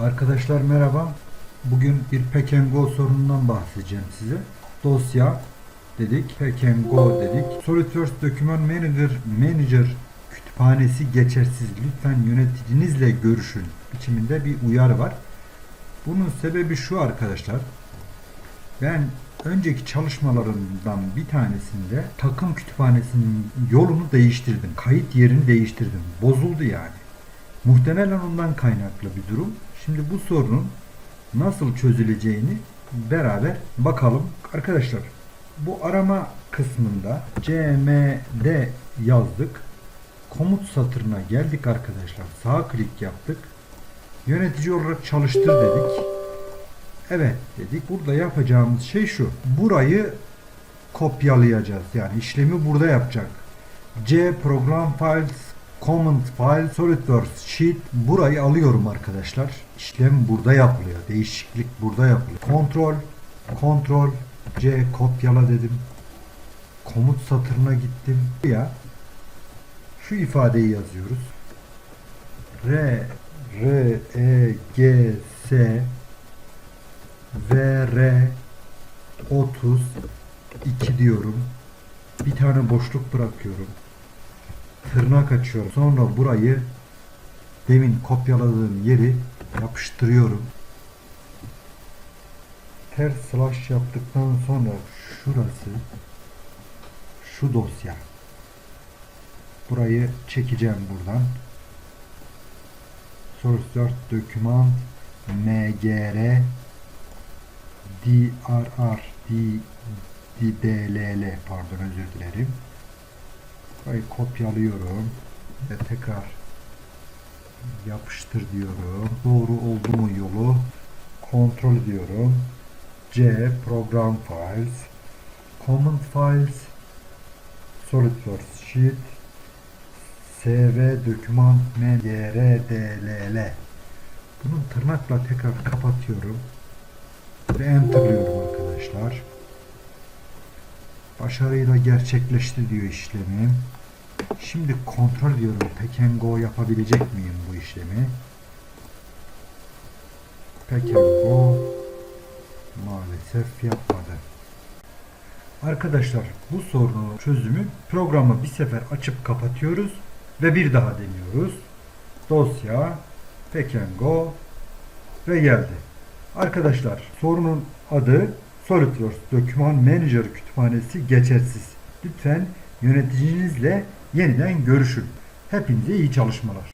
Arkadaşlar merhaba. Bugün bir and Go sorunundan bahsedeceğim size. Dosya dedik, and Go dedik. SolidWorks Document Manager, Manager kütüphanesi geçersiz. Lütfen yöneticinizle görüşün biçiminde bir uyarı var. Bunun sebebi şu arkadaşlar. Ben önceki çalışmalarımdan bir tanesinde takım kütüphanesinin yolunu değiştirdim. Kayıt yerini değiştirdim. Bozuldu yani. Muhtemelen ondan kaynaklı bir durum. Şimdi bu sorunun nasıl çözüleceğini beraber bakalım. Arkadaşlar bu arama kısmında cmd yazdık. Komut satırına geldik arkadaşlar. Sağ klik yaptık. Yönetici olarak çalıştır dedik. Evet dedik. Burada yapacağımız şey şu. Burayı kopyalayacağız. Yani işlemi burada yapacak. C program files command file SolidWorks sheet burayı alıyorum arkadaşlar. İşlem burada yapılıyor. Değişiklik burada yapılıyor. Kontrol kontrol C kopyala dedim. Komut satırına gittim. Ya şu ifadeyi yazıyoruz. R R E G S V R 32 diyorum. Bir tane boşluk bırakıyorum. Tırnak açıyorum. Sonra burayı demin kopyaladığım yeri yapıştırıyorum. Ters slash yaptıktan sonra şurası şu dosya. Burayı çekeceğim buradan. Source document mgr drr dll pardon özür dilerim. Burayı kopyalıyorum ve tekrar yapıştır diyorum. Doğru oldu mu yolu kontrol ediyorum. C program files common files SolidWorks sheet SV doküman mgrdll bunun tırnakla tekrar kapatıyorum ve enterlıyorum Başarıyla gerçekleşti diyor işlemi. Şimdi kontrol ediyorum. Pack and Go yapabilecek miyim bu işlemi? Pack and Go maalesef yapmadı. Arkadaşlar bu sorunun çözümü programı bir sefer açıp kapatıyoruz ve bir daha deniyoruz. Dosya Pack and Go ve geldi. Arkadaşlar sorunun adı SolidWorks Document Manager kütüphanesi geçersiz. Lütfen yöneticinizle yeniden görüşün. Hepinize iyi çalışmalar.